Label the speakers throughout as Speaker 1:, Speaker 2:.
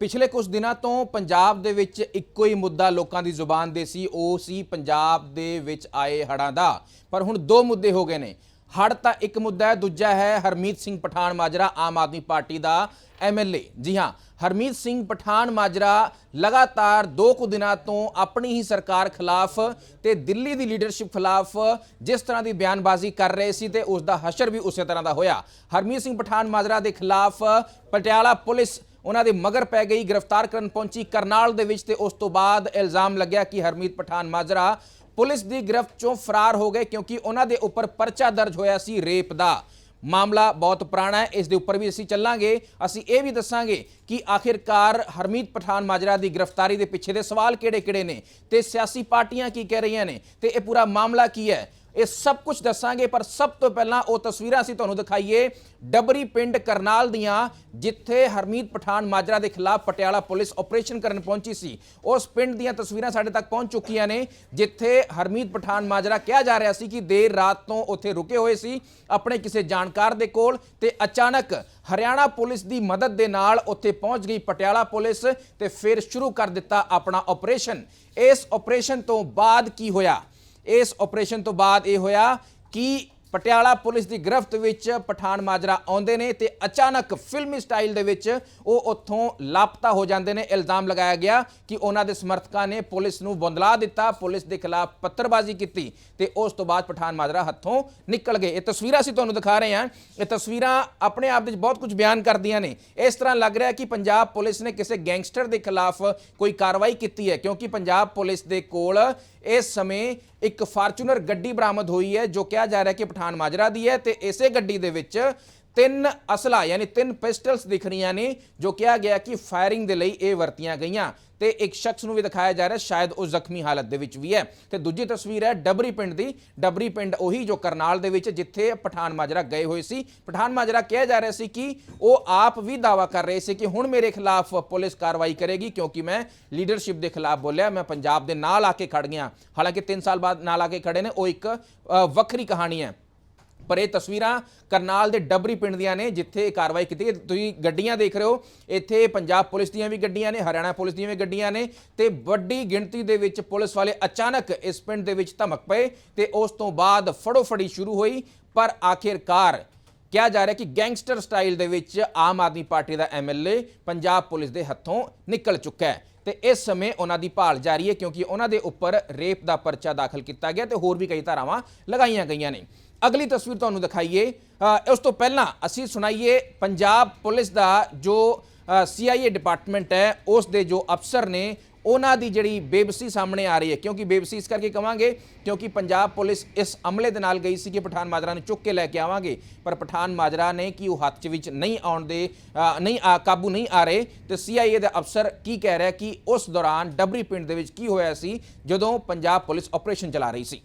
Speaker 1: ਪਿਛਲੇ ਕੁਝ ਦਿਨਾਂ ਤੋਂ ਪੰਜਾਬ ਦੇ ਵਿੱਚ ਇੱਕੋ ਹੀ ਮੁੱਦਾ ਲੋਕਾਂ ਦੀ ਜ਼ੁਬਾਨ ਦੇ ਸੀ, ਉਹ ਸੀ ਪੰਜਾਬ ਦੇ ਵਿੱਚ ਆਏ ਹੜ੍ਹਾਂ ਦਾ। ਪਰ ਹੁਣ ਦੋ ਮੁੱਦੇ ਹੋ ਗਏ ਨੇ। ਹੜ੍ਹ ਤਾਂ ਇੱਕ ਮੁੱਦਾ ਹੈ, ਦੂਜਾ ਹੈ ਹਰਮੀਤ ਸਿੰਘ ਪਠਾਨ ਮਾਜਰਾ, ਆਮ ਆਦਮੀ ਪਾਰਟੀ ਦਾ ਐਮਐਲਏ ਜੀ ਹਾਂ, ਹਰਮੀਤ ਸਿੰਘ ਪਠਾਨ ਮਾਜਰਾ ਲਗਾਤਾਰ ਦੋ ਕੁ ਦਿਨਾਂ ਤੋਂ ਆਪਣੀ ਹੀ ਸਰਕਾਰ ਖਿਲਾਫ ਤੇ ਦਿੱਲੀ ਦੀ ਲੀਡਰਸ਼ਿਪ ਖਿਲਾਫ ਜਿਸ ਤਰ੍ਹਾਂ ਦੀ ਬਿਆਨਬਾਜ਼ੀ ਕਰ ਰਹੇ ਸੀ ਤੇ ਉਸ ਦਾ ਹਸ਼ਰ ਵੀ ਉਸੇ ਤਰ੍ਹਾਂ ਦਾ ਹੋਇਆ। ਹਰਮੀਤ ਸਿੰਘ ਪਠਾਨ ਮਾਜਰਾ ਦੇ ਖਿਲਾਫ ਪਟਿਆਲਾ ਪੁਲਿਸ ਉਹਨਾਂ ਦੇ ਮਗਰ ਪੈ ਗਈ, ਗ੍ਰਿਫਤਾਰ ਕਰਨ ਪਹੁੰਚੀ ਕਰਨਾਲ ਦੇ ਵਿੱਚ ਤੇ ਉਸ ਤੋਂ ਬਾਅਦ ਇਲਜ਼ਾਮ ਲੱਗਿਆ ਕਿ ਹਰਮੀਤ ਪਠਾਨ ਮਾਜਰਾ ਪੁਲਿਸ ਦੀ ਗ੍ਰਿਫਤ ਚੋਂ ਫਰਾਰ ਹੋ ਗਏ ਕਿਉਂਕਿ ਉਹਨਾਂ ਦੇ ਉੱਪਰ ਪਰਚਾ ਦਰਜ ਹੋਇਆ ਸੀ ਰੇਪ ਦਾ। ਮਾਮਲਾ ਬਹੁਤ ਪੁਰਾਣਾ ਹੈ, ਇਸ ਦੇ ਉੱਪਰ ਵੀ ਅਸੀਂ ਚੱਲਾਂਗੇ। ਅਸੀਂ ਇਹ ਵੀ ਦੱਸਾਂਗੇ ਕਿ ਆਖਿਰਕਾਰ ਹਰਮੀਤ ਪਠਾਨ ਮਾਜਰਾ ਦੀ ਗ੍ਰਿਫਤਾਰੀ ਦੇ ਪਿੱਛੇ ਦੇ ਸਵਾਲ ਕਿਹੜੇ-ਕਿਹੜੇ ਨੇ ਤੇ ਸਿਆਸੀ ਪਾਰਟੀਆਂ ਕੀ ਕਹਿ ਰਹੀਆਂ ਨੇ ਤੇ ਇਹ ਪੂਰਾ ਮਾਮਲਾ ਕੀ ਹੈ? ਇਹ ਸਭ ਕੁਝ ਦੱਸਾਂਗੇ, ਪਰ ਸਭ ਤੋਂ ਪਹਿਲਾਂ ਉਹ ਤਸਵੀਰਾਂ ਅਸੀਂ ਤੁਹਾਨੂੰ ਦਿਖਾਈਏ। ਡਬਰੀ ਪਿੰਡ ਕਰਨਾਲ ਦੀਆਂ, ਜਿੱਥੇ ਹਰਮੀਤ ਪਠਾਨ ਮਾਜਰਾ ਦੇ ਖਿਲਾਫ ਪਟਿਆਲਾ ਪੁਲਿਸ ਆਪਰੇਸ਼ਨ ਕਰਨ ਪਹੁੰਚੀ ਸੀ। ਉਸ ਪਿੰਡ ਦੀਆਂ ਤਸਵੀਰਾਂ ਸਾਡੇ ਤੱਕ ਪਹੁੰਚ ਚੁੱਕੀਆਂ ਨੇ, ਜਿੱਥੇ ਹਰਮੀਤ ਪਠਾਨ ਮਾਜਰਾ ਕਿਹਾ ਜਾ ਰਿਹਾ ਸੀ ਕਿ ਦੇਰ ਰਾਤ ਤੋਂ ਉੱਥੇ ਰੁਕੇ ਹੋਏ ਸੀ ਆਪਣੇ ਕਿਸੇ ਜਾਣਕਾਰ ਦੇ ਕੋਲ ਤੇ ਅਚਾਨਕ ਹਰਿਆਣਾ ਪੁਲਿਸ ਦੀ ਮਦਦ ਦੇ ਨਾਲ ਉੱਥੇ ਪਹੁੰਚ ਗਈ ਪਟਿਆਲਾ ਪੁਲਿਸ ਤੇ ਫਿਰ ਸ਼ੁਰੂ ਕਰ ਦਿੱਤਾ ਆਪਣਾ ਆਪਰੇਸ਼ਨ। ਇਸ ਆਪਰੇਸ਼ਨ ਤੋਂ ਬਾਅਦ ਕੀ ਹੋਇਆ? ਇਸ ਆਪਰੇਸ਼ਨ ਤੋਂ ਬਾਅਦ ਇਹ ਹੋਇਆ ਕਿ ਪਟਿਆਲਾ ਪੁਲਿਸ ਦੀ ਗ੍ਰਿਫਤ ਵਿੱਚ ਪਠਾਨ ਮਾਜਰਾ ਆਉਂਦੇ ਨੇ ਤੇ ਅਚਾਨਕ ਫਿਲਮੀ ਸਟਾਈਲ ਦੇ ਵਿੱਚ ਉਹ ਉੱਥੋਂ ਲਾਪਤਾ ਹੋ ਜਾਂਦੇ ਨੇ। ਇਲਜ਼ਾਮ ਲਗਾਇਆ ਗਿਆ ਕਿ ਉਹਨਾਂ ਦੇ ਸਮਰਥਕਾਂ ਨੇ ਪੁਲਿਸ ਨੂੰ ਬੰਦਲਾ ਦਿੱਤਾ, ਪੁਲਿਸ ਦੇ ਖਿਲਾਫ ਪੱਤਰਬਾਜ਼ੀ ਕੀਤੀ ਤੇ ਉਸ ਤੋਂ ਬਾਅਦ ਪਠਾਨ ਮਾਜਰਾ ਹੱਥੋਂ ਨਿਕਲ ਗਏ। ਇਹ ਤਸਵੀਰਾਂ ਅਸੀਂ ਤੁਹਾਨੂੰ ਦਿਖਾ ਰਹੇ ਹਾਂ। ਇਹ ਤਸਵੀਰਾਂ ਆਪਣੇ ਆਪ ਵਿੱਚ ਬਹੁਤ ਕੁਝ ਬਿਆਨ ਕਰਦੀਆਂ ਨੇ। ਇਸ ਤਰ੍ਹਾਂ ਲੱਗ ਰਿਹਾ ਕਿ ਪੰਜਾਬ ਪੁਲਿਸ ਨੇ ਕਿਸੇ ਗੈਂਗਸਟਰ ਦੇ ਖਿਲਾਫ ਕੋਈ ਕਾਰਵਾਈ ਕੀਤੀ ਹੈ, ਕਿਉਂਕਿ ਪੰਜਾਬ ਪੁਲਿਸ ਦੇ ਕੋਲ ਇਸ ਸਮੇਂ ਇੱਕ ਫਾਰਚੂਨਰ ਗੱਡੀ ਬਰਾਮਦ ਹੋਈ ਹੈ, ਜੋ ਕਿਹਾ ਜਾ ਰਿਹਾ ਕਿ ਪਠਾਨ ਮਾਜਰਾ ਦੀ ਹੈ ਤੇ ਇਸੇ ਗੱਡੀ ਦੇ ਵਿੱਚ ਤਿੰਨ ਅਸਲਾ ਯਾਨੀ ਤਿੰਨ ਪਿਸਟਲਸ ਦਿਖ ਰਹੀਆਂ ਨੇ ਜੋ ਕਿਹਾ ਗਿਆ ਕਿ ਫਾਇਰਿੰਗ ਦੇ ਲਈ ਇਹ ਵਰਤੀਆਂ ਗਈਆਂ। ਤੇ ਇੱਕ ਸ਼ਖਸ ਨੂੰ ਵੀ ਦਿਖਾਇਆ ਜਾ ਰਿਹਾ ਸ਼ਾਇਦ ਉਹ ਜ਼ਖਮੀ ਹਾਲਤ ਦੇ ਵਿੱਚ ਵੀ ਹੈ। ਤੇ ਦੂਜੀ ਤਸਵੀਰ ਹੈ ਡਬਰੀ ਪਿੰਡ ਦੀ। ਡਬਰੀ ਪਿੰਡ ਉਹੀ ਜੋ ਕਰਨਾਲ ਦੇ ਵਿੱਚ ਜਿੱਥੇ ਪਠਾਨ ਮਾਜਰਾ ਗਏ ਹੋਏ ਸੀ। ਪਠਾਨ ਮਾਜਰਾ ਕਿਹਾ ਜਾ ਰਿਹਾ ਸੀ ਕਿ ਉਹ ਆਪ ਵੀ ਦਾਵਾ ਕਰ ਰਹੇ ਸੀ ਕਿ ਹੁਣ ਮੇਰੇ ਖਿਲਾਫ ਪੁਲਿਸ ਕਾਰਵਾਈ ਕਰੇਗੀ ਕਿਉਂਕਿ ਮੈਂ ਲੀਡਰਸ਼ਿਪ ਦੇ ਖਿਲਾਫ ਬੋਲਿਆ ਮੈਂ ਪੰਜਾਬ ਦੇ ਨਾਲ ਆ ਕੇ ਖੜ ਗਿਆ। ਹਾਲਾਂਕਿ 3 ਸਾਲ ਬਾਅਦ ਨਾਲ ਆ ਕੇ ਖੜੇ ਨੇ ਉਹ ਇੱਕ ਅ, ਵੱਖਰੀ ਕਹਾਣੀ ਹੈ। ਪਰ ਇਹ ਤਸਵੀਰਾਂ ਕਰਨਾਲ ਦੇ ਡਬਰੀ ਪਿੰਡ ਦੀਆਂ ਨੇ, ਜਿੱਥੇ ਇਹ ਕਾਰਵਾਈ ਕੀਤੀ ਗਈ। ਤੁਸੀਂ ਗੱਡੀਆਂ ਦੇਖ ਰਹੇ ਹੋ, ਇੱਥੇ ਪੰਜਾਬ ਪੁਲਿਸ ਦੀਆਂ ਵੀ ਗੱਡੀਆਂ ਨੇ, ਹਰਿਆਣਾ ਪੁਲਿਸ ਦੀਆਂ ਵੀ ਗੱਡੀਆਂ ਨੇ ਤੇ ਵੱਡੀ ਗਿਣਤੀ ਦੇ ਵਿੱਚ ਪੁਲਿਸ ਵਾਲੇ ਅਚਾਨਕ ਇਸ ਪਿੰਡ ਦੇ ਵਿੱਚ ਧਮਕ ਪਏ ਤੇ ਉਸ ਤੋਂ ਬਾਅਦ ਫੜੋਫੜੀ ਸ਼ੁਰੂ ਹੋਈ। ਪਰ ਆਖਿਰਕਾਰ ਕਿਹਾ ਜਾ ਰਿਹਾ ਕਿ ਗੈਂਗਸਟਰ ਸਟਾਈਲ ਦੇ ਵਿੱਚ ਆਮ ਆਦਮੀ ਪਾਰਟੀ ਦਾ ਐਮਐਲਏ ਪੰਜਾਬ ਪੁਲਿਸ ਦੇ ਹੱਥੋਂ ਨਿਕਲ ਚੁੱਕਾ ਹੈ ਤੇ ਇਸ ਸਮੇਂ ਉਹਨਾਂ ਦੀ ਭਾਲ ਜਾਰੀ ਹੈ ਕਿਉਂਕਿ ਉਹਨਾਂ ਦੇ ਉੱਪਰ ਰੇਪ ਦਾ ਪਰਚਾ ਦਾਖਲ ਕੀਤਾ ਗਿਆ ਤੇ ਹੋਰ ਵੀ ਕਈ ਧਾਰਾਵਾਂ ਲਗਾਈਆਂ ਗਈਆਂ ਨੇ। ਅਗਲੀ ਤਸਵੀਰ ਤੁਹਾਨੂੰ ਦਿਖਾਈਏ। ਅ, ਉਸ ਤੋਂ ਪਹਿਲਾਂ ਅਸੀਂ ਸੁਣਾਈਏ ਪੰਜਾਬ ਪੁਲਿਸ ਦਾ ਜੋ ਸੀਆਈਏ ਡਿਪਾਰਟਮੈਂਟ ਹੈ ਉਸ ਦੇ ਜੋ ਅਫਸਰ ਨੇ ਉਹਨਾਂ ਦੀ ਜਿਹੜੀ ਬੇਬਸੀ ਸਾਹਮਣੇ ਆ ਰਹੀ ਹੈ। ਕਿਉਂਕਿ ਬੇਬਸੀ ਇਸ ਕਰਕੇ ਕਵਾਂਗੇ ਕਿਉਂਕਿ ਪੰਜਾਬ ਪੁਲਿਸ ਇਸ ਅਮਲੇ ਦੇ ਨਾਲ ਗਈ ਸੀ ਕਿ ਪਠਾਨ ਮਾਜਰਾ ਨੂੰ ਚੁੱਕ ਕੇ ਲੈ ਕੇ ਆਵਾਂਗੇ। ਪਰ ਪਠਾਨ ਮਾਜਰਾ ਨੇ ਕਿ ਉਹ ਹੱਥ 'ਚ ਵਿੱਚ ਨਹੀਂ ਆਉਣ ਦੇ ਨਹੀਂ ਆ ਕਾਬੂ ਨਹੀਂ ਆ ਰਹੇ। ਤੇ ਸੀਆਈਏ ਦੇ ਅਫਸਰ ਕੀ ਕਹਿ ਰਿਹਾ ਕਿ ਉਸ ਦੌਰਾਨ ਡਬਰੀ ਪਿੰਡ ਦੇ ਵਿੱਚ ਕੀ ਹੋਇਆ ਸੀ ਜਦੋਂ ਪੰਜਾਬ ਪੁਲਿਸ ਆਪਰੇਸ਼ਨ ਚਲਾ ਰਹੀ ਸੀ।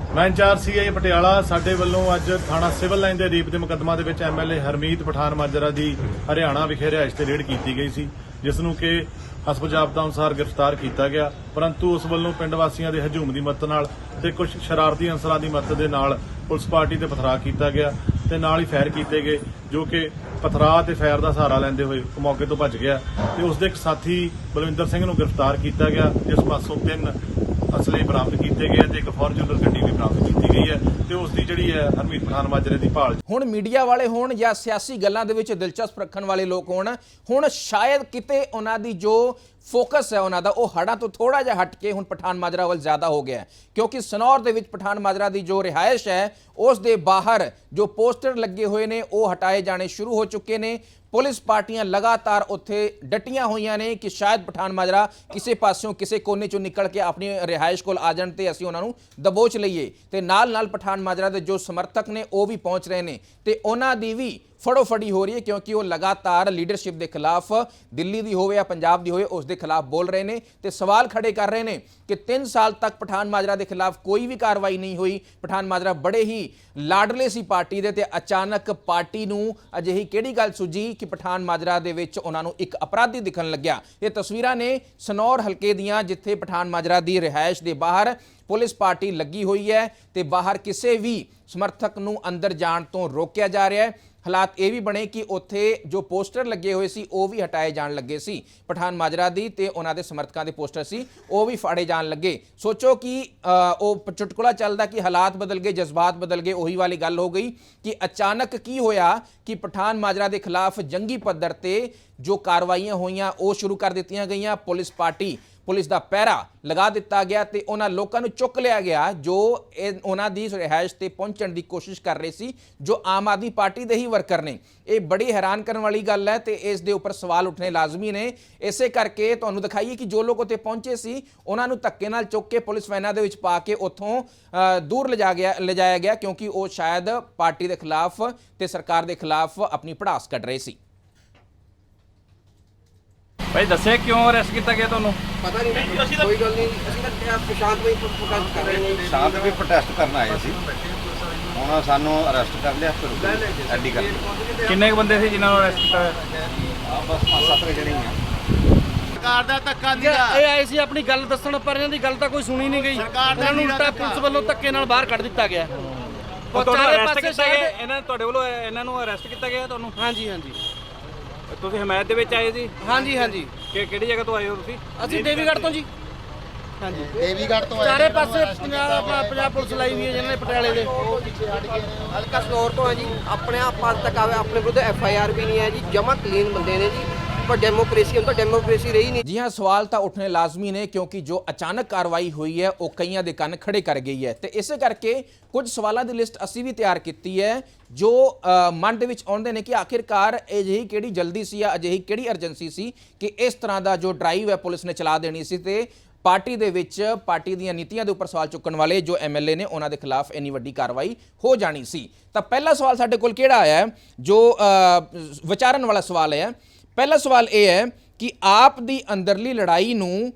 Speaker 2: ਮੈਂ ਇੰਚਾਰਜ ਸੀਆਈ ਪਟਿਆਲਾ। ਸਾਡੇ ਵੱਲੋਂ ਅੱਜ ਥਾਣਾ ਸਿਵਲ ਲਾਈਨ ਦੇ ਰੀਪ ਦੇ ਮੁਕੱਦਮਾ ਦੇ ਵਿੱਚ ਐਮਐਲਏ ਹਰਮੀਤ ਪਠਾਨ ਮਾਜਰਾ ਦੀ ਹਰਿਆਣਾ ਵਿਖੇ ਰਿਹਾਇਸ਼ ਤੇ ਰੇਡ ਕੀਤੀ ਗਈ ਸੀ, ਜਿਸ ਨੂੰ ਕਿ ਹਸਪ ਅਨੁਸਾਰ ਗ੍ਰਿਫਤਾਰ ਕੀਤਾ ਗਿਆ। ਪਰੰਤੂ ਉਸ ਵੱਲੋਂ ਪਿੰਡ ਵਾਸੀਆਂ ਦੇ ਹਜੂਮ ਦੀ ਮਦਦ ਨਾਲ ਤੇ ਕੁਝ ਸ਼ਰਾਰਤੀ ਅਨਸਰਾਂ ਦੀ ਮਦਦ ਦੇ ਨਾਲ ਪੁਲਿਸ ਪਾਰਟੀ ਤੇ ਪਥਰਾ ਕੀਤਾ ਗਿਆ ਤੇ ਨਾਲ ਹੀ ਫਾਇਰ ਕੀਤੇ ਗਏ, ਜੋ ਕਿ ਪਥਰਾ ਤੇ ਫਾਇਰ ਦਾ ਸਹਾਰਾ ਲੈਂਦੇ ਹੋਏ ਮੌਕੇ ਤੋਂ ਭੱਜ ਗਿਆ ਤੇ ਉਸ ਦੇ ਇੱਕ ਸਾਥੀ ਬਲਵਿੰਦਰ ਸਿੰਘ ਨੂੰ ਗ੍ਰਿਫਤਾਰ ਕੀਤਾ ਗਿਆ, ਜਿਸ ਪਾਸੋਂ ਤਿੰਨ ਅਸਲੇ ਬਰਾਮਦ ਕੀਤੇ ਗਏ ਤੇ ਇੱਕ ਫੋਰਚੂਨਰ ਗੱਡੀ ਵੀ ਬਰਾਮਦ ਕੀਤੀ ਗਈ ਹੈ ਤੇ ਉਸ ਦੀ ਜਿਹੜੀ ਹੈ ਹਰਮੀਤ ਖਾਨ ਮਾਜਰੇ ਦੀ ਭਾਲ
Speaker 1: ਹੁਣ ਮੀਡੀਆ ਵਾਲੇ ਹੋਣ ਜਾਂ ਸਿਆਸੀ ਗੱਲਾਂ ਦੇ ਵਿੱਚ ਦਿਲਚਸਪ ਰੱਖਣ ਵਾਲੇ ਲੋਕ ਹੋਣ, ਹੁਣ ਸ਼ਾਇਦ ਕਿਤੇ ਉਹਨਾਂ ਦੀ ਜੋ ਫੋਕਸ ਹੈ ਉਹਨਾਂ ਦਾ, ਉਹ ਹੜਾਂ ਤੋਂ ਥੋੜਾ ਜਿਹਾ ਹਟ ਕੇ ਹੁਣ ਪਠਾਨ ਮਾਜਰਾ ਵੱਲ ਜ਼ਿਆਦਾ ਹੋ ਗਿਆ ਕਿਉਂਕਿ ਸਨੌਰ ਦੇ ਵਿੱਚ ਪਠਾਨ ਮਾਜਰਾ ਦੀ ਜੋ ਰਿਹਾਇਸ਼ ਹੈ, ਉਸ ਦੇ ਬਾਹਰ ਜੋ ਪੋਸਟਰ ਲੱਗੇ ਹੋਏ ਨੇ, ਉਹ ਹਟਾਏ ਜਾਣੇ ਸ਼ੁਰੂ ਹੋ ਚੁੱਕੇ ਨੇ। ਪੁਲਿਸ ਪਾਰਟੀਆਂ ਲਗਾਤਾਰ ਉੱਥੇ ਡਟੀਆਂ ਹੋਈਆਂ ਨੇ ਕਿ ਸ਼ਾਇਦ ਪਠਾਨ ਮਾਜਰਾ ਕਿਸੇ ਪਾਸਿਓਂ ਕਿਸੇ ਕੋਨੇ ਚੋਂ ਨਿਕਲ ਕੇ ਆਪਣੀ ਰਿਹਾਇਸ਼ ਕੋਲ ਆ ਜਾਣ ਤੇ ਅਸੀਂ ਉਹਨਾਂ ਨੂੰ ਦਬੋਚ ਲਈਏ। ਤੇ ਨਾਲ ਨਾਲ ਪਠਾਨ ਮਾਜਰਾ ਦੇ ਜੋ ਸਮਰਥਕ ਨੇ, ਉਹ ਵੀ ਪਹੁੰਚ ਰਹੇ ਨੇ। ਤੇ ਉਹਨਾਂ ਦੀ ਵੀ ਫੜੋਫੜੀ ਹੋ ਰਹੀ ਹੈ ਕਿਉਂਕਿ ਉਹ ਲਗਾਤਾਰ ਲੀਡਰਸ਼ਿਪ ਦੇ ਖਿਲਾਫ ਦਿੱਲੀ ਦੀ ਹੋਵੇ ਜਾਂ ਪੰਜਾਬ ਦੀ ਹੋਵੇ, ਉਸ ਦੇ ਖਿਲਾਫ ਬੋਲ ਰਹੇ ਨੇ ਤੇ ਸਵਾਲ ਖੜੇ ਕਰ ਰਹੇ ਨੇ ਕਿ 3 ਸਾਲ ਤੱਕ ਪਠਾਨ ਮਾਜਰਾ ਦੇ ਖਿਲਾਫ ਕੋਈ ਵੀ ਕਾਰਵਾਈ ਨਹੀਂ ਹੋਈ। ਪਠਾਨ ਮਾਜਰਾ ਬੜੇ ਹੀ ਲਾਡਲੇ ਸੀ ਪਾਰਟੀ ਦੇ ਤੇ ਅਚਾਨਕ ਪਾਰਟੀ ਨੂੰ ਅਜਿਹੀ ਕਿਹੜੀ ਗੱਲ ਸੁਝੀ ਕਿ ਪਠਾਨ ਮਾਜਰਾ ਦੇ ਵਿੱਚ ਉਹਨਾਂ ਨੂੰ ਇੱਕ ਅਪਰਾਧੀ ਦਿਖਣ ਲੱਗਿਆ? ਇਹ ਤਸਵੀਰਾਂ ਨੇ ਸਨੌਰ ਹਲਕੇ ਦੀਆਂ, ਜਿੱਥੇ ਪਠਾਨ ਮਾਜਰਾ ਦੀ ਰਿਹਾਇਸ਼ ਦੇ ਬਾਹਰ ਪੁਲਿਸ ਪਾਰਟੀ ਲੱਗੀ ਹੋਈ ਹੈ ਤੇ ਬਾਹਰ ਕਿਸੇ ਵੀ ਸਮਰਥਕ ਨੂੰ ਅੰਦਰ ਜਾਣ ਤੋਂ ਰੋਕਿਆ ਜਾ ਰਿਹਾ ਹੈ। ਹਾਲਾਤ ਇਹ ਵੀ ਬਣੇ ਕਿ ਉੱਥੇ ਜੋ ਪੋਸਟਰ ਲੱਗੇ ਹੋਏ ਸੀ, ਉਹ ਵੀ ਹਟਾਏ ਜਾਣ ਲੱਗੇ ਸੀ। ਪਠਾਨ ਮਾਜਰਾ ਦੀ ਤੇ ਉਹਨਾਂ ਦੇ ਸਮਰਥਕਾਂ ਦੇ ਪੋਸਟਰ ਸੀ, ਉਹ ਵੀ ਫਾੜੇ ਜਾਣ ਲੱਗੇ। ਸੋਚੋ ਕਿ ਉਹ ਪ- ਚੁਟਕਲਾ ਚੱਲਦਾ ਕਿ ਹਾਲਾਤ ਬਦਲ ਗਏ, ਜਜ਼ਬਾਤ ਬਦਲ ਗਏ, ਉਹੀ ਵਾਲੀ ਗੱਲ ਹੋ ਗਈ ਕਿ ਅਚਾਨਕ ਕੀ ਹੋਇਆ ਕਿ ਪਠਾਨ ਮਾਜਰਾ ਦੇ ਖਿਲਾਫ ਜੰਗੀ ਪੱਧਰ ਤੇ ਜੋ ਕਾਰਵਾਈਆਂ ਹੋਈਆਂ, ਉਹ ਸ਼ੁਰੂ ਕਰ ਦਿੱਤੀਆਂ ਗਈਆਂ। ਪੁਲਿਸ ਪਾਰਟੀ ਪੁਲਿਸ ਦਾ ਪਹਿਰਾ ਲਗਾ ਦਿੱਤਾ ਗਿਆ ਤੇ ਉਹਨਾਂ ਲੋਕਾਂ ਨੂੰ ਚੁੱਕ ਲਿਆ ਗਿਆ, ਜੋ ਇਹ ਉਹਨਾਂ ਦੀ ਰਿਹਾਇਸ਼ ਤੇ ਪਹੁੰਚਣ ਦੀ ਕੋਸ਼ਿਸ਼ ਕਰ ਰਹੇ ਸੀ, ਜੋ ਆਮ ਆਦਮੀ ਪਾਰਟੀ ਦੇ ਹੀ ਵਰਕਰ ਨੇ। ਇਹ ਬੜੀ ਹੈਰਾਨ ਕਰਨ ਵਾਲੀ ਗੱਲ ਹੈ ਤੇ ਇਸ ਦੇ ਉੱਪਰ ਸਵਾਲ ਉੱਠਣੇ ਲਾਜ਼ਮੀ ਨੇ। ਇਸੇ ਕਰਕੇ ਤੁਹਾਨੂੰ ਦਿਖਾਈਏ ਕਿ ਜੋ ਲੋਕ ਉੱਥੇ ਪਹੁੰਚੇ ਸੀ, ਉਹਨਾਂ ਨੂੰ ਧੱਕੇ ਨਾਲ ਚੁੱਕ ਕੇ ਪੁਲਿਸ ਵੈਨਾਂ ਦੇ ਵਿੱਚ ਪਾ ਕੇ ਉੱਥੋਂ ਦੂਰ ਲਿਜਾ ਗਿਆ, ਲਿਜਾਇਆ ਗਿਆ, ਕਿਉਂਕਿ ਉਹ ਸ਼ਾਇਦ ਪਾਰਟੀ ਦੇ ਖਿਲਾਫ ਤੇ ਸਰਕਾਰ ਦੇ ਖਿਲਾਫ ਆਪਣੀ ਪੜਾਸ ਕੱਢ ਰਹੇ ਸੀ।
Speaker 3: ਭਾਈ ਦੱਸਿਆ ਕਿਉਂ ਅਰੈਸਟ ਕੀਤਾ ਗਿਆ ਤੁਹਾਨੂੰ?
Speaker 4: ਪਤਾ ਨਹੀਂ ਕੋਈ ਗੱਲ ਨਹੀਂ ਅਸੀਂ ਤਾਂ ਪ੍ਰਸ਼ਾਂਤ ਭਾਈ ਪ੍ਰੋਟੈਸਟ ਕਰ ਰਹੇ ਨੇ।
Speaker 5: ਸ਼ਾਂਤ ਵੀ ਪ੍ਰੋਟੈਸਟ ਕਰਨ ਆਏ ਸੀ। ਹੁਣ ਸਾਨੂੰ ਅਰੈਸਟ ਕਰ ਲਿਆ ਫਿਰ ਐਡੀ ਕਰ
Speaker 3: ਕਿੰਨੇ ਕੁ ਬੰਦੇ ਸੀ ਜਿਨ੍ਹਾਂ ਨੂੰ ਅਰੈਸਟ ਕੀਤਾ ਹੋਇਆ?
Speaker 5: ਆ ਬਸ ਪੰਜ ਸੱਤ ਜਣੇ ਹੀ ਆ।
Speaker 2: ਸਰਕਾਰ ਦਾ ਧੱਕਾ
Speaker 6: ਇਹ ਆਏ ਸੀ ਆਪਣੀ ਗੱਲ ਦੱਸਣ ਪਰ ਇਹਨਾਂ ਦੀ ਗੱਲ ਤਾਂ ਕੋਈ ਸੁਣੀ ਨਹੀਂ ਗਈ।
Speaker 2: ਸਰਕਾਰ ਦਾ
Speaker 6: ਇਹਨਾਂ ਨੂੰ
Speaker 2: ਨੀਰਾ
Speaker 6: ਉਲਟਾ
Speaker 2: ਧੱਕਾ।
Speaker 6: ਪੁਲਿਸ ਵੱਲੋਂ ਧੱਕੇ ਨਾਲ ਬਾਹਰ ਕੱਢ ਦਿੱਤਾ ਗਿਆ।
Speaker 3: ਉਹ ਤੁਹਾਨੂੰ
Speaker 6: ਚਾਰੇ
Speaker 3: ਅਰੈਸਟ
Speaker 6: ਪਾਸੇ
Speaker 3: ਕੀਤਾ ਗਿਆ।
Speaker 6: ਸ਼ਹਿਰ
Speaker 3: ਇਹਨਾਂ ਤੁਹਾਡੇ ਵੱਲੋਂ ਇਹਨਾਂ ਨੂੰ ਅਰੈਸਟ ਕੀਤਾ ਗਿਆ ਤੁਹਾਨੂੰ?
Speaker 6: ਦੇ- ਹਾਂਜੀ ਹਾਂਜੀ।
Speaker 3: ਤੁਸੀਂ ਹਮਾਇਤ ਦੇ ਵਿੱਚ ਆਏ ਸੀ?
Speaker 6: ਹਾਂਜੀ ਹਾਂਜੀ।
Speaker 3: ਕਿ ਕਿਹੜੀ ਜਗ੍ਹਾ ਤੋਂ ਆਏ ਹੋ ਤੁਸੀਂ?
Speaker 6: ਅਸੀਂ ਦੇਵੀਗੜ੍ਹ ਤੋਂ ਜੀ। ਹਾਂਜੀ।
Speaker 5: ਦੇਵੀਗੜ੍ਹ ਤੋਂ
Speaker 6: ਚਾਰੇ ਪਾਸੇ ਪੰਜਾਬ ਆਪਣਾ ਪੰਜਾਬ ਪੁਲਿਸ ਲਾਈ ਹੋਈ ਹੈ ਜਿਹਨਾਂ ਨੇ ਪਟਿਆਲੇ ਦੇ।
Speaker 4: ਹਲਕਾ ਸਟੋਰ ਤੋਂ ਹੈ ਜੀ। ਆਪਣੇ ਆਪ ਅੱਜ ਤੱਕ ਆਵੇ ਆਪਣੇ ਵਿਰੁੱਧ ਐਫ ਆਈ ਆਰ ਵੀ ਨਹੀਂ ਹੈ ਜੀ। ਜਮਾ ਕਲੀਨ ਬੰਦੇ ਨੇ ਜੀ। ਪਰ ਡੈਮੋਕ੍ਰੇਸੀ ਹੁਣ ਤਾਂ ਡੈਮੋਕ੍ਰੇਸੀ ਰਹੀ ਨਹੀਂ।
Speaker 1: ਜੀ ਹਾਂ ਸਵਾਲ ਤਾਂ ਉੱਠਣੇ ਲਾਜ਼ਮੀ ਨੇ ਕਿਉਂਕਿ ਜੋ ਅਚਾਨਕ ਕਾਰਵਾਈ ਹੋਈ ਹੈ ਉਹ ਕਈਆਂ ਦੇ ਕੰਨ ਖੜੇ ਕਰ ਗਈ ਹੈ। ਤੇ ਇਸੇ ਕਰਕੇ ਕੁਝ ਸਵਾਲਾਂ ਦੀ ਲਿਸਟ ਅਸੀਂ ਵੀ ਤਿਆਰ ਕੀਤੀ ਹੈ ਜੋ ਅ, ਮਨ ਦੇ ਵਿੱਚ ਆਉਂਦੇ ਨੇ ਕਿ ਆਖਿਰਕਾਰ ਅਜਿਹੀ ਕਿਹੜੀ ਜਲਦੀ ਸੀ ਜਾਂ ਅਜਿਹੀ ਕਿਹੜੀ ਅਰਜੈਂਸੀ ਸੀ ਕਿ ਇਸ ਤਰ੍ਹਾਂ ਦਾ ਜੋ ਡਰਾਈਵ ਹੈ ਪੁਲਿਸ ਨੇ ਚਲਾ ਦੇਣੀ ਸੀ ਤੇ ਪਾਰਟੀ ਦੇ ਵਿੱਚ ਪਾਰਟੀ ਦੀਆਂ ਨੀਤੀਆਂ ਦੇ ਉੱਪਰ ਸਵਾਲ ਚੁੱਕਣ ਵਾਲੇ ਜੋ ਐਮਐਲਏ ਨੇ ਉਹਨਾਂ ਦੇ ਖਿਲਾਫ ਇੰਨੀ ਵੱਡੀ ਕਾਰਵਾਈ ਹੋ ਜਾਣੀ ਸੀ। ਤਾਂ ਪਹਿਲਾ ਸਵਾਲ ਸਾਡੇ ਕੋਲ ਕਿਹੜਾ ਆਇਆ ਹੈ? ਜੋ ਅ, ਵਿਚਾਰਨ ਵਾਲਾ ਸਵਾਲ ਹੈ ਪਹਿਲਾ ਸਵਾਲ ਇਹ ਹੈ ਕਿ ਆਪ ਦੀ ਅੰਦਰਲੀ ਲੜਾਈ ਨੂੰ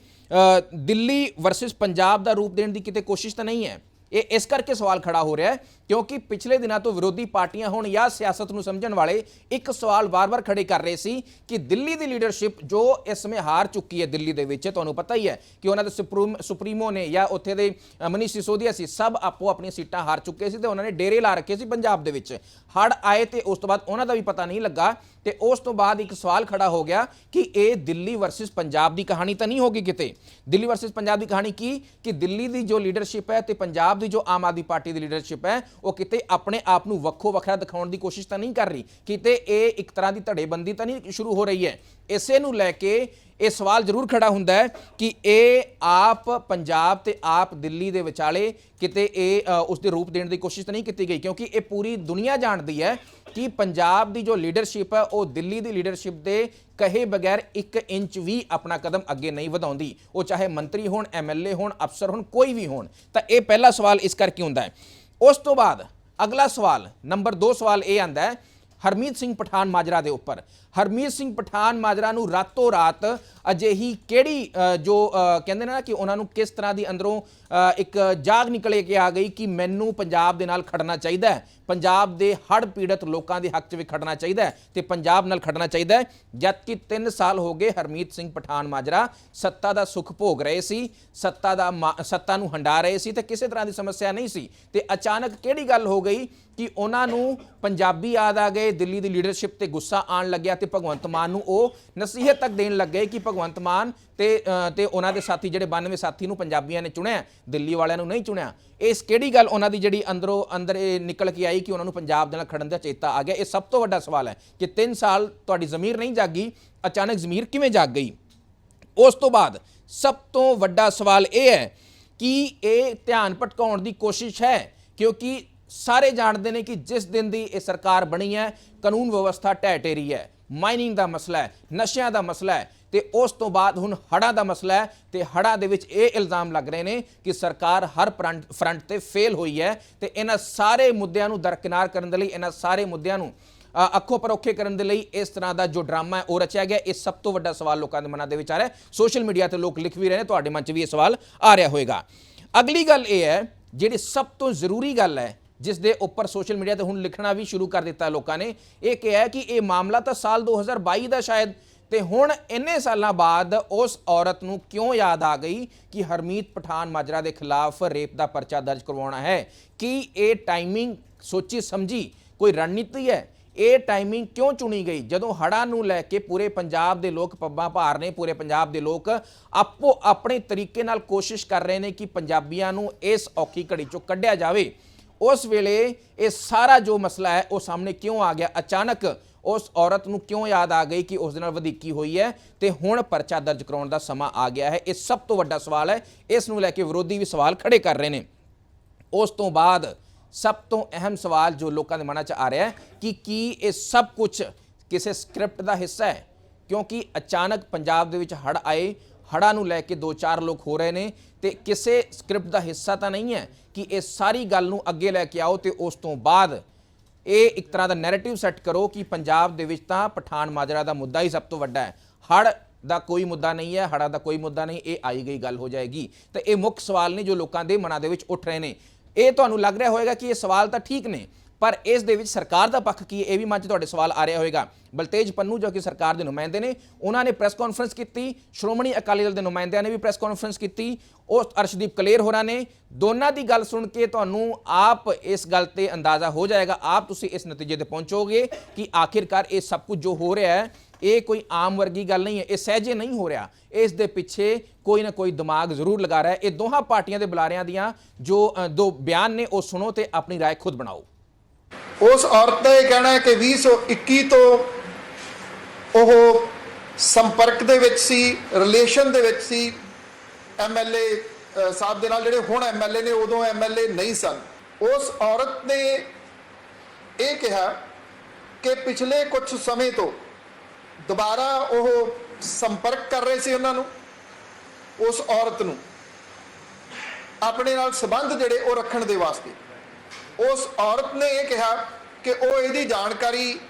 Speaker 1: ਦਿੱਲੀ ਵਰਸਸ ਪੰਜਾਬ ਦਾ ਰੂਪ ਦੇਣ ਦੀ ਕਿਤੇ ਕੋਸ਼ਿਸ਼ ਤਾਂ ਨਹੀਂ ਹੈ? ਇਹ ਇਸ ਕਰਕੇ ਸਵਾਲ ਖੜਾ ਹੋ ਰਿਹਾ ਹੈ, ਕਿਉਂਕਿ ਪਿਛਲੇ ਦਿਨਾਂ ਤੋਂ ਵਿਰੋਧੀ ਪਾਰਟੀਆਂ ਹੁਣ ਜਾਂ ਸਿਆਸਤ ਨੂੰ ਸਮਝਣ ਵਾਲੇ ਇੱਕ ਸਵਾਲ ਵਾਰ-ਵਾਰ ਖੜੇ ਕਰ ਰਹੇ ਸੀ ਕਿ ਦਿੱਲੀ ਦੀ ਲੀਡਰਸ਼ਿਪ ਜੋ ਇਸ ਸਮੇਂ ਹਾਰ ਚੁੱਕੀ ਹੈ ਦਿੱਲੀ ਦੇ ਵਿੱਚ, ਤੁਹਾਨੂੰ ਪਤਾ ਹੀ ਹੈ ਕਿ ਉਹਨਾਂ ਦੇ ਸੁਪਰੀਮ ਸੁਪਰੀਮੋ ਨੇ ਜਾਂ ਉੱਥੇ ਦੇ ਮਨੀਸ਼ ਸਿਸੋਦੀਆ ਸੀ, ਸਭ ਆਪੋ ਆਪਣੀਆਂ ਸੀਟਾਂ ਹਾਰ ਚੁੱਕੇ ਸੀ ਤੇ ਉਹਨਾਂ ਨੇ ਡੇਰੇ ਲਾ ਰੱਖੇ ਸੀ ਪੰਜਾਬ ਦੇ ਵਿੱਚ। ਹੜ ਆਏ ਤੇ ਉਸ ਤੋਂ ਬਾਅਦ ਉਹਨਾਂ ਦਾ ਵੀ ਪਤਾ ਨਹੀਂ ਲੱਗਾ ਤੇ ਉਸ ਤੋਂ ਬਾਅਦ ਇੱਕ ਸਵਾਲ ਖੜਾ ਹੋ ਗਿਆ ਕਿ ਇਹ ਦਿੱਲੀ ਵਰਸਸ ਪੰਜਾਬ ਦੀ ਕਹਾਣੀ ਤਾਂ ਨਹੀਂ ਹੋਗੀ ਕਿਤੇ? ਦਿੱਲੀ ਵਰਸਸ ਪੰਜਾਬ ਦੀ ਕਹਾਣੀ ਕੀ? ਕਿ ਦਿੱਲੀ ਦੀ ਜੋ ਲੀਡਰਸ਼ਿਪ ਹੈ ਤੇ ਪੰਜਾਬ ਦੀ ਜੋ ਆਮ ਆਦਮੀ ਪਾਰਟੀ ਦੀ ਲੀਡਰਸ਼ਿਪ ਹੈ, ਉਹ ਕਿਤੇ ਆਪਣੇ ਆਪ ਨੂੰ ਵੱਖੋ ਵੱਖਰਾ ਦਿਖਾਉਣ ਦੀ ਕੋਸ਼ਿਸ਼ ਤਾਂ ਨਹੀਂ ਕਰ ਰਹੀ। ਕਿਤੇ ਇਹ ਇੱਕ ਤਰ੍ਹਾਂ ਦੀ ਧੜੇਬੰਦੀ ਤਾਂ ਨਹੀਂ ਸ਼ੁਰੂ ਹੋ ਰਹੀ ਹੈ। ਇਸੇ ਨੂੰ ਲੈ ਕੇ ਇਹ ਸਵਾਲ ਜ਼ਰੂਰ ਖੜਾ ਹੁੰਦਾ ਹੈ ਕਿ ਇਹ ਆਪ ਪੰਜਾਬ ਤੇ ਆਪ ਦਿੱਲੀ ਦੇ ਵਿਚਾਲੇ ਕਿਤੇ ਇਹ ਅ, ਉਸ ਦੇ ਰੂਪ ਦੇਣ ਦੀ ਕੋਸ਼ਿਸ਼ ਤਾਂ ਨਹੀਂ ਕੀਤੀ ਗਈ ਕਿਉਂਕਿ ਇਹ ਪੂਰੀ ਦੁਨੀਆ ਜਾਣਦੀ ਹੈ ਕਿ ਪੰਜਾਬ ਦੀ ਜੋ ਲੀਡਰਸ਼ਿਪ ਹੈ ਉਹ ਦਿੱਲੀ ਦੀ ਲੀਡਰਸ਼ਿਪ ਦੇ ਕਹੇ ਬਗੈਰ 1 ਇੰਚ ਵੀ ਆਪਣਾ ਕਦਮ ਅੱਗੇ ਨਹੀਂ ਵਧਾਉਂਦੀ। ਉਹ ਚਾਹੇ ਮੰਤਰੀ ਹੋਣ ਐਮਐਲਏ ਹੋਣ ਅਫਸਰ ਹੋਣ ਕੋਈ ਵੀ ਹੋਣ। ਤਾਂ ਇਹ ਪਹਿਲਾ ਸਵਾਲ ਇਸ ਕਰਕੇ ਹੁੰਦਾ ਹੈ। ਉਸ ਤੋਂ ਬਾਅਦ ਅਗਲਾ ਸਵਾਲ ਨੰਬਰ 2 ਸਵਾਲ ਇਹ ਆਂਦਾ ਹੈ ਹਰਮੀਤ ਸਿੰਘ ਪਠਾਨ ਮਾਜਰਾ ਦੇ ਉੱਪਰ। ਹਰਮੀਤ ਸਿੰਘ ਪਠਾਨ ਮਾਜਰਾ ਨੂੰ ਰਾਤੋਂ ਰਾਤ ਅਜਿਹੀ ਕਿਹੜੀ ਜੋ ਕਹਿੰਦੇ ਨੇ ਨਾ ਕਿ ਉਹਨਾਂ ਨੂੰ ਕਿਸ ਤਰ੍ਹਾਂ ਦੀ ਅੰਦਰੋਂ ਇੱਕ ਜਾਗ ਨਿਕਲੇ ਕੇ ਆ ਗਈ ਕਿ ਮੈਨੂੰ ਪੰਜਾਬ ਦੇ ਨਾਲ ਖੜਨਾ ਚਾਹੀਦਾ ਹੈ। ਪੰਜਾਬ ਦੇ ਹੜ੍ਹ ਪੀੜਤ ਲੋਕਾਂ ਦੇ ਹੱਕ 'ਚ ਵੀ ਖੜਨਾ ਚਾਹੀਦਾ ਹੈ ਤੇ ਪੰਜਾਬ ਨਾਲ ਖੜਨਾ ਚਾਹੀਦਾ ਹੈ। ਜਦਕਿ 3 ਸਾਲ ਹੋ ਗਏ ਹਰਮੀਤ ਸਿੰਘ ਪਠਾਨ ਮਾਜਰਾ ਸੱਤਾ ਦਾ ਸੁੱਖ ਭੋਗ ਰਹੇ ਸੀ, ਸੱਤਾ ਦਾ ਮਾ- ਸੱਤਾ ਨੂੰ ਹੰਡਾ ਰਹੇ ਸੀ ਤੇ ਕਿਸੇ ਤਰ੍ਹਾਂ ਦੀ ਸਮੱਸਿਆ ਨਹੀਂ ਸੀ। ਤੇ ਅਚਾਨਕ ਕਿਹੜੀ ਗੱਲ ਹੋ ਗਈ ਕਿ ਉਹਨਾਂ ਨੂੰ ਪੰਜਾਬੀ ਯਾਦ ਆ ਗਏ, ਦਿੱਲੀ ਦੀ ਲੀਡਰਸ਼ਿਪ ਤੇ ਗੁੱਸਾ ਆਣ ਲੱਗਿਆ। ਤੇ ਭਗਵੰਤ ਮਾਨ ਨੂੰ ਉਹ ਨਸੀਹਤ ਤੱਕ ਦੇਣ ਲੱਗੇ ਕਿ ਭਗਵੰਤ ਮਾਨ ਤੇ ਤੇ ਉਹਨਾਂ ਦੇ ਸਾਥੀ ਜਿਹੜੇ 92 ਸਾਥੀ ਨੂੰ ਪੰਜਾਬੀਆਂ ਨੇ ਚੁਣਿਆ, ਦਿੱਲੀ ਵਾਲਿਆਂ ਨੂੰ ਨਹੀਂ ਚੁਣਿਆ। ਇਸ ਕਿਹੜੀ ਗੱਲ ਉਹਨਾਂ ਦੀ ਜਿਹੜੀ ਅੰਦਰੋਂ, ਅੰਦਰ ਇਹ ਨਿਕਲ ਕੇ ਆਈ ਕਿ ਉਹਨਾਂ ਨੂੰ ਪੰਜਾਬ ਦੇ ਨਾਲ ਖੜਨ ਦਾ ਚੇਤਾ ਆ ਗਿਆ? ਇਹ ਸਭ ਤੋਂ ਵੱਡਾ ਸਵਾਲ ਹੈ ਕਿ 3 ਸਾਲ ਤੁਹਾਡੀ ਜ਼ਮੀਰ ਨਹੀਂ ਜਾਗੀ, ਅਚਾਨਕ ਜ਼ਮੀਰ ਕਿਵੇਂ ਜਾਗ ਗਈ? ਉਸ ਤੋਂ ਬਾਅਦ ਸਭ ਤੋਂ ਵੱਡਾ ਸਵਾਲ ਇਹ ਹੈ ਕਿ ਇਹ ਧਿਆਨ ਭਟਕਾਉਣ ਦੀ ਕੋਸ਼ਿਸ਼ ਹੈ, ਕਿਉਂਕਿ ਸਾਰੇ ਜਾਣਦੇ ਨੇ ਕਿ ਜਿਸ ਦਿਨ ਦੀ ਇਹ ਸਰਕਾਰ ਬਣੀ ਹੈ, ਕਾਨੂੰਨ ਵਿਵਸਥਾ ਢਹਿ ਟੇਰੀ ਹੈ। ਮਾਈਨਿੰਗ ਦਾ ਮਸਲਾ ਹੈ, ਨਸ਼ਿਆਂ ਦਾ ਮਸਲਾ ਹੈ ਤੇ ਉਸ ਤੋਂ ਬਾਅਦ ਹੁਣ ਹੜ੍ਹਾਂ ਦਾ ਮਸਲਾ ਹੈ ਤੇ ਹੜ੍ਹਾਂ ਦੇ ਵਿੱਚ ਇਹ ਇਲਜ਼ਾਮ ਲੱਗ ਰਹੇ ਨੇ ਕਿ ਸਰਕਾਰ ਹਰ ਫਰੰਟ ਫਰੰਟ ਤੇ ਫੇਲ ਹੋਈ ਹੈ ਤੇ ਇਹਨਾਂ ਸਾਰੇ ਮੁੱਦਿਆਂ ਨੂੰ ਦਰਕਿਨਾਰ ਕਰਨ ਦੇ ਲਈ, ਇਹਨਾਂ ਸਾਰੇ ਮੁੱਦਿਆਂ ਨੂੰ ਅੱਖੋਂ ਪਰੋਖੇ ਕਰਨ ਦੇ ਲਈ ਇਸ ਤਰ੍ਹਾਂ ਦਾ ਜੋ ਡਰਾਮਾ ਹੈ ਉਹ ਰਚਿਆ ਗਿਆ। ਇਹ ਸਭ ਤੋਂ ਵੱਡਾ ਸਵਾਲ ਲੋਕਾਂ ਦੇ ਮਨਾਂ ਦੇ ਵਿੱਚ ਆ ਰਿਹਾ ਸੋਸ਼ਲ ਮੀਡੀਆ ਤੇ ਲੋਕ ਲਿਖ ਵੀ ਰਹੇ ਨੇ, ਤੁਹਾਡੇ ਮਨ 'ਚ ਵੀ ਇਹ ਸਵਾਲ ਆ ਰਿਹਾ ਹੋਵੇਗਾ ਅਗਲੀ ਗੱਲ ਇਹ ਹੈ, ਜਿਹੜੀ ਸਭ ਤੋਂ ਜ਼ਰੂਰੀ ਗੱਲ ਹੈ ਜਿਸ ਦੇ ਉੱਪਰ ਸੋਸ਼ਲ ਮੀਡੀਆ ਤੇ ਹੁਣ ਲਿਖਣਾ ਵੀ ਸ਼ੁਰੂ ਕਰ ਦਿੱਤਾ ਲੋਕਾਂ ਨੇ। ਇਹ ਕਿਹਾ ਕਿ ਇਹ ਮਾਮਲਾ ਤਾਂ ਸਾਲ 2022 ਦਾ ਸ਼ਾਇਦ ਤੇ ਹੁਣ ਇੰਨੇ ਸਾਲਾਂ ਬਾਅਦ ਉਸ ਔਰਤ ਨੂੰ ਕਿਉਂ ਯਾਦ ਆ ਗਈ ਕਿ ਹਰਮੀਤ ਪਠਾਨ ਮਾਜਰਾ ਦੇ ਖਿਲਾਫ ਰੇਪ ਦਾ ਪਰਚਾ ਦਰਜ ਕਰਵਾਉਣਾ ਹੈ? ਕਿ ਇਹ ਟਾਈਮਿੰਗ ਸੋਚੀ ਸਮਝੀ? ਕੋਈ ਰਣਨੀਤੀ ਹੈ? ਇਹ ਟਾਈਮਿੰਗ ਕਿਉਂ ਚੁਣੀ ਗਈ? ਜਦੋਂ ਹੜ੍ਹਾਂ ਨੂੰ ਲੈ ਕੇ ਪੂਰੇ ਪੰਜਾਬ ਦੇ ਲੋਕ ਪੱਬਾਂ ਭਾਰ ਨੇ, ਪੂਰੇ ਪੰਜਾਬ ਦੇ ਲੋਕ ਆਪੋ ਆਪਣੇ ਤਰੀਕੇ ਨਾਲ ਕੋਸ਼ਿਸ਼ ਕਰ ਰਹੇ ਨੇ ਕਿ ਪੰਜਾਬੀਆਂ ਨੂੰ ਇਸ ਔਖੀ ਘੜੀ ਚੋਂ ਕੱਢਿਆ ਜਾਵੇ। ਉਸ ਵੇਲੇ ਇਹ ਸਾਰਾ ਜੋ ਮਸਲਾ ਹੈ, ਉਹ ਸਾਹਮਣੇ ਕਿਉਂ ਆ ਗਿਆ? ਅਚਾਨਕ ਉਸ ਔਰਤ ਨੂੰ ਕਿਉਂ ਯਾਦ ਆ ਗਈ ਕਿ ਉਸ ਦੇ ਨਾਲ ਵਧੀਕੀ ਹੋਈ ਹੈ? ਤੇ ਹੁਣ ਪਰਚਾ ਦਰਜ ਕਰਾਉਣ ਦਾ ਸਮਾਂ ਆ ਗਿਆ ਹੈ। ਇਹ ਸਭ ਤੋਂ ਵੱਡਾ ਸਵਾਲ ਹੈ। ਇਸ ਨੂੰ ਲੈ ਕੇ ਵਿਰੋਧੀ ਵੀ ਸਵਾਲ ਖੜੇ ਕਰ ਰਹੇ ਨੇ। ਉਸ ਤੋਂ ਬਾਅਦ ਸਭ ਤੋਂ ਅਹਿਮ ਸਵਾਲ ਜੋ ਲੋਕਾਂ ਦੇ ਮਨਾਂ 'ਚ ਆ ਰਿਹਾ ਹੈ ਕਿ ਕੀ ਇਹ ਸਭ ਕੁਝ ਕਿਸੇ ਸਕ੍ਰਿਪਟ ਦਾ ਹਿੱਸਾ ਹੈ? ਕਿਉਂਕਿ ਅਚਾਨਕ ਪੰਜਾਬ ਦੇ ਵਿੱਚ ਹੜ ਆਏ ਹੜ੍ਹਾਂ ਨੂੰ ਲੈ ਕੇ ਦੋ ਚਾਰ ਲੋਕ ਹੋ ਰਹੇ ਨੇ ਤੇ ਕਿਸੇ ਸਕ੍ਰਿਪਟ ਦਾ ਹਿੱਸਾ ਤਾਂ ਨਹੀਂ ਹੈ ਕਿ ਇਹ ਸਾਰੀ ਗੱਲ ਨੂੰ ਅੱਗੇ ਲੈ ਕੇ ਆਓ ਤੇ ਉਸ ਤੋਂ ਬਾਅਦ ਇਹ ਇੱਕ ਤਰ੍ਹਾਂ ਦਾ ਨੈਰੇਟਿਵ ਸੈੱਟ ਕਰੋ ਕਿ ਪੰਜਾਬ ਦੇ ਵਿੱਚ ਤਾਂ ਪਠਾਨ ਮਾਜਰਾ ਦਾ ਮੁੱਦਾ ਹੀ ਸਭ ਤੋਂ ਵੱਡਾ ਹੈ। ਹੜ ਦਾ ਕੋਈ ਮੁੱਦਾ ਨਹੀਂ ਹੈ, ਹੜ੍ਹਾਂ ਦਾ ਕੋਈ ਮੁੱਦਾ ਨਹੀਂ, ਇਹ ਆਈ ਗਈ ਗੱਲ ਹੋ ਜਾਏਗੀ। ਤੇ ਇਹ ਮੁੱਖ ਸਵਾਲ ਨੇ ਜੋ ਲੋਕਾਂ ਦੇ ਮਨਾਂ ਦੇ ਵਿੱਚ ਉੱਠ ਰਹੇ ਨੇ। ਇਹ ਤੁਹਾਨੂੰ ਲੱਗ ਰਿਹਾ ਹੋਵੇਗਾ ਕਿ ਇਹ ਸਵਾਲ ਤਾਂ ਠੀਕ ਨੇ ਪਰ ਇਸ ਦੇ ਵਿੱਚ ਸਰਕਾਰ ਦਾ ਪੱਖ ਕੀ ਹੈ ਇਹ ਵੀ ਮਨ 'ਚ ਤੁਹਾਡੇ ਸਵਾਲ ਆ ਰਿਹਾ ਹੋਵੇਗਾ ਬਲਤੇਜ ਪੰਨੂ ਜੋ ਕਿ ਸਰਕਾਰ ਦੇ ਨੁਮਾਇੰਦੇ ਨੇ ਉਹਨਾਂ ਨੇ ਪ੍ਰੈਸ ਕਾਨਫਰੰਸ ਕੀਤੀ ਸ਼੍ਰੋਮਣੀ ਅਕਾਲੀ ਦਲ ਦੇ ਨੁਮਾਇੰਦਿਆਂ ਨੇ ਵੀ ਪ੍ਰੈਸ ਕਾਨਫਰੰਸ ਕੀਤੀ ਉਹ ਅਰਸ਼ਦੀਪ ਕਲੇਰ ਹੋਰਾਂ ਨੇ ਦੋਨਾਂ ਦੀ ਗੱਲ ਸੁਣ ਕੇ ਤੁਹਾਨੂੰ ਆਪ ਇਸ ਗੱਲ ਤੇ ਅੰਦਾਜ਼ਾ ਹੋ ਜਾਏਗਾ ਆਪ ਤੁਸੀਂ ਇਸ ਨਤੀਜੇ ਤੇ ਪਹੁੰਚੋਗੇ ਕਿ ਆਖਿਰਕਾਰ ਇਹ ਸਭ ਕੁਝ ਜੋ ਹੋ ਰਿਹਾ ਹੈ ਇਹ ਕੋਈ ਆਮ ਵਰਗੀ ਗੱਲ ਨਹੀਂ ਹੈ ਇਹ ਸਹਿਜੇ ਨਹੀਂ ਹੋ ਰਿਹਾ ਇਸ ਦੇ ਪਿੱਛੇ ਕੋਈ ਨਾ ਕੋਈ ਦਿਮਾਗ ਜ਼ਰੂਰ ਲਗਾ ਰਿਹਾ ਹੈ ਇਹ ਦੋਹਾਂ ਪਾਰਟੀਆਂ ਦੇ ਬੁਲਾਰਿਆਂ ਦੀਆਂ ਜੋ ਅ, ਦੋ ਬਿਆਨ ਨੇ ਉਹ ਸੁਣੋ ਤੇ ਆਪਣੀ رائے ਖੁਦ ਬਣਾਓ
Speaker 7: ਉਸ ਔਰਤ ਦਾ ਇਹ ਕਹਿਣਾ ਹੈ ਕਿ 2021 ਤੋਂ ਉਹ ਸੰਪਰਕ ਦੇ ਵਿੱਚ ਸੀ ਰਿਲੇਸ਼ਨ ਦੇ ਵਿੱਚ ਸੀ ਐਮਐਲਏ ਸਾਹਿਬ ਦੇ ਨਾਲ ਜਿਹੜੇ ਹੁਣ ਐਮਐਲਏ ਨੇ ਉਦੋਂ ਐਮਐਲਏ ਨਹੀਂ ਸਨ। ਉਸ ਔਰਤ ਨੇ ਇਹ ਕਿਹਾ ਕਿ ਪਿਛਲੇ ਕੁਝ ਸਮੇਂ ਤੋਂ ਦੁਬਾਰਾ ਉਹ ਸੰਪਰਕ ਕਰ ਰਹੇ ਸੀ ਉਹਨਾਂ ਨੂੰ, ਉਸ ਔਰਤ ਨੂੰ, ਆਪਣੇ ਨਾਲ ਸੰਬੰਧ ਜਿਹੜੇ ਉਹ ਰੱਖਣ ਦੇ ਵਾਸਤੇ। ਉਸ ਔਰਤ ਨੇ ਇਹ ਕਿਹਾ ਕਿ ਉਹ ਇਹਦੀ ਜਾਣਕਾਰੀ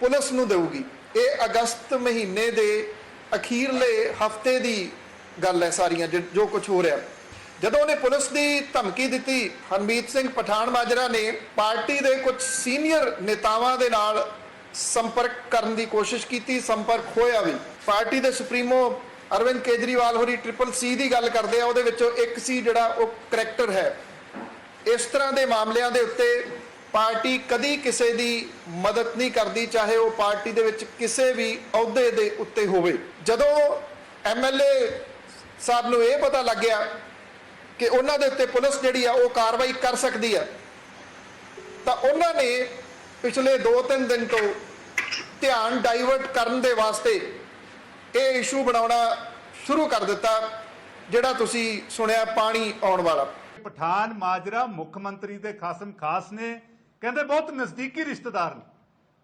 Speaker 7: ਪੁਲਿਸ ਨੂੰ ਦੇਊਗੀ। ਇਹ ਅਗਸਤ ਮਹੀਨੇ ਦੇ ਅਖੀਰਲੇ ਹਫ਼ਤੇ ਦੀ ਗੱਲ ਹੈ ਸਾਰੀਆਂ, ਜਿ- ਜੋ ਕੁਝ ਹੋ ਰਿਹਾ। ਜਦੋਂ ਉਹਨੇ ਪੁਲਿਸ ਦੀ ਧਮਕੀ ਦਿੱਤੀ, ਹਰਮੀਤ ਸਿੰਘ ਪਠਾਨ ਮਾਜਰਾ ਨੇ ਪਾਰਟੀ ਦੇ ਕੁਝ ਸੀਨੀਅਰ ਨੇਤਾਵਾਂ ਦੇ ਨਾਲ ਸੰਪਰਕ ਕਰਨ ਦੀ ਕੋਸ਼ਿਸ਼ ਕੀਤੀ, ਸੰਪਰਕ ਹੋਇਆ ਵੀ। ਪਾਰਟੀ ਦੇ ਸੁਪਰੀਮੋ ਅਰਵਿੰਦ ਕੇਜਰੀਵਾਲ ਹੋਰੀ ਟ੍ਰਿਪਲ ਸੀ ਦੀ ਗੱਲ ਕਰਦੇ ਆ, ਉਹਦੇ ਵਿੱਚੋਂ ਇੱਕ ਸੀ ਜਿਹੜਾ ਉਹ ਕਰੈਕਟਰ ਹੈ। ਇਸ ਤਰ੍ਹਾਂ ਦੇ ਮਾਮਲਿਆਂ ਦੇ ਉੱਤੇ ਪਾਰਟੀ ਕਦੀ ਕਿਸੇ ਦੀ ਮਦਦ ਨਹੀਂ ਕਰਦੀ, ਚਾਹੇ ਉਹ ਪਾਰਟੀ ਦੇ ਵਿੱਚ ਕਿਸੇ ਵੀ ਅਹੁਦੇ ਦੇ ਉੱਤੇ ਹੋਵੇ। ਜਦੋਂ ਐਮਐਲਏ ਸਾਹਿਬ ਨੂੰ ਇਹ ਪਤਾ ਲੱਗਿਆ ਕਿ ਉਹਨਾਂ ਦੇ ਉੱਤੇ ਪੁਲਿਸ ਜਿਹੜੀ ਆ, ਉਹ ਕਾਰਵਾਈ ਕਰ ਸਕਦੀ ਆ, ਤਾਂ ਉਹਨਾਂ ਨੇ ਪਿਛਲੇ 2-3 ਦਿਨ ਤੋਂ ਧਿਆਨ ਡਾਈਵਰਟ ਕਰਨ ਦੇ ਵਾਸਤੇ ਇਹ ਇਸ਼ੂ ਬਣਾਉਣਾ ਸ਼ੁਰੂ ਕਰ ਦਿੱਤਾ, ਜਿਹੜਾ ਤੁਸੀਂ ਸੁਣਿਆ ਪਾਣੀ ਆਉਣ ਵਾਲਾ।
Speaker 8: ਪਠਾਨ ਮਾਜਰਾ ਮੁੱਖ ਮੰਤਰੀ ਦੇ ਖਾਸਮ ਖਾਸ ਨੇ, ਕਹਿੰਦੇ ਬਹੁਤ ਨਜ਼ਦੀਕੀ ਰਿਸ਼ਤੇਦਾਰ ਨੇ।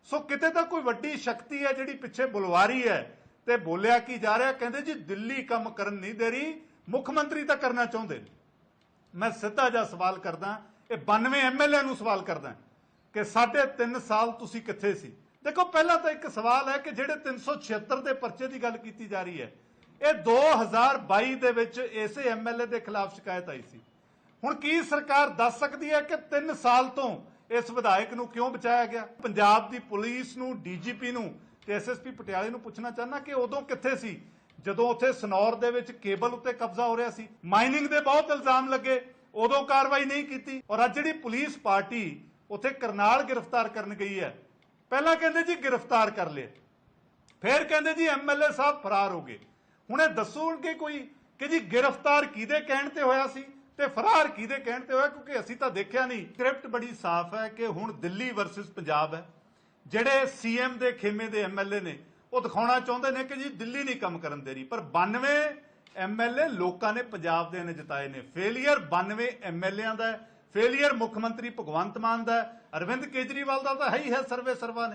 Speaker 8: ਸੋ ਕਿਤੇ ਤਾਂ ਕੋਈ ਵੱਡੀ ਸ਼ਕਤੀ ਹੈ ਜਿਹੜੀ ਪਿੱਛੇ ਬੁਲਵਾਰੀ ਹੈ ਤੇ ਬੋਲਿਆ ਕੀ ਜਾ ਰਿਹਾ, ਕਹਿੰਦੇ ਜੀ ਦਿੱਲੀ ਕੰਮ ਕਰਨ ਨਹੀਂ ਦੇ ਰਹੀ, ਮੁੱਖ ਮੰਤਰੀ ਤਾਂ ਕਰਨਾ ਚਾਹੁੰਦੇ ਨੇ। ਮੈਂ ਸਿੱਧਾ ਜਿਹਾ ਸਵਾਲ ਕਰਦਾ, ਇਹ 92 ਐਮਐਲਏ ਨੂੰ ਸਵਾਲ ਕਰਦਾ ਕਿ ਸਾਢੇ 3 ਸਾਲ ਤੁਸੀਂ ਕਿੱਥੇ ਸੀ? ਦੇਖੋ, ਪਹਿਲਾਂ ਤਾਂ ਇੱਕ ਸਵਾਲ ਹੈ ਕਿ ਜਿਹੜੇ 376 ਦੇ ਪਰਚੇ ਦੀ ਗੱਲ ਕੀਤੀ ਜਾ ਰਹੀ ਹੈ, ਇਹ 2022 ਦੇ ਵਿੱਚ ਇਸੇ ਐਮਐਲਏ ਦੇ ਖਿਲਾਫ ਸ਼ਿਕਾਇਤ ਆਈ ਸੀ। ਹੁਣ ਕੀ ਸਰਕਾਰ ਦੱਸ ਸਕਦੀ ਹੈ ਕਿ 3 ਸਾਲ ਤੋਂ ਇਸ ਵਿਧਾਇਕ ਨੂੰ ਕਿਉਂ ਬਚਾਇਆ ਗਿਆ? ਪੰਜਾਬ ਦੀ ਪੁਲਿਸ ਨੂੰ, ਡੀਜੀਪੀ ਨੂੰ ਤੇ ਐਸਐਸਪੀ ਪਟਿਆਲੇ ਨੂੰ ਪੁੱਛਣਾ ਚਾਹਨਾ ਕਿ ਉਦੋਂ ਕਿੱਥੇ ਸੀ? ਜਦੋਂ ਉੱਥੇ ਸਨੌਰ ਦੇ ਵਿੱਚ ਕੇਬਲ ਉੱਤੇ ਕਬਜ਼ਾ ਹੋ ਰਿਹਾ ਸੀ, ਮਾਈਨਿੰਗ ਦੇ ਬਹੁਤ ਇਲਜ਼ਾਮ ਲੱਗੇ, ਉਦੋਂ ਕਾਰਵਾਈ ਨਹੀਂ ਕੀਤੀ ਔਰ ਅੱਜ ਜਿਹੜੀ ਪੁਲਿਸ ਪਾਰਟੀ ਉੱਥੇ ਕਰਨਾਲ ਗ੍ਰਿਫਤਾਰ ਕਰਨ ਗਈ ਹੈ, ਪਹਿਲਾਂ ਕਹਿੰਦੇ ਜੀ ਗ੍ਰਿਫਤਾਰ ਕਰ ਲਿਆ, ਫਿਰ ਕਹਿੰਦੇ ਜੀ ਐਮਐਲਏ ਸਾਹਿਬ ਫਰਾਰ ਹੋ ਗਏ। ਹੁਣ ਇਹ ਦੱਸੋਗੇ ਕੋਈ ਕਿ ਜੀ ਗ੍ਰਿਫਤਾਰ ਕਿਹਦੇ ਕਹਿਣ ਤੇ ਹੋਇਆ ਸੀ? ਤੇ ਫਰਾਰ ਕਿਹਦੇ ਕਹਿਣ ਤੇ ਹੋਇਆ? ਕਿਉਂਕਿ ਅਸੀਂ ਤਾਂ ਦੇਖਿਆ ਨਹੀਂ। ਸਕ੍ਰਿਪਟ ਬੜੀ ਸਾਫ਼ ਹੈ ਕਿ ਹੁਣ ਦਿੱਲੀ ਵਰਸਸ ਪੰਜਾਬ ਹੈ। ਜਿਹੜੇ ਸੀਐਮ ਦੇ, ਖੇਮੇ ਦੇ ਐਮਐਲਏ ਨੇ, ਉਹ ਦਿਖਾਉਣਾ ਚਾਹੁੰਦੇ ਨੇ ਕਿ ਜੀ ਦਿੱਲੀ ਨਹੀਂ ਕੰਮ ਕਰਨ ਦੇ ਰਹੀ। ਪਰ 92 ਐਮਐਲਏ ਲੋਕਾਂ ਨੇ ਪੰਜਾਬ ਦੇ ਨੇ ਜਿਤਾਏ ਨੇ। ਫੇਲਿਅਰ 92 ਐਮਐਲਏਆਂ ਦਾ ਫੇਲਿਅਰ ਮੁੱਖ ਮੰਤਰੀ ਭਗਵੰਤ ਮਾਨ ਦਾ ਅਰਵਿੰਦ ਕੇਜਰੀਵਾਲ ਦਾ ਤਾਂ ਹੈ ਹੀ ਹੈ ਸਰਵੇ ਸਰਵਾ ਨੇ।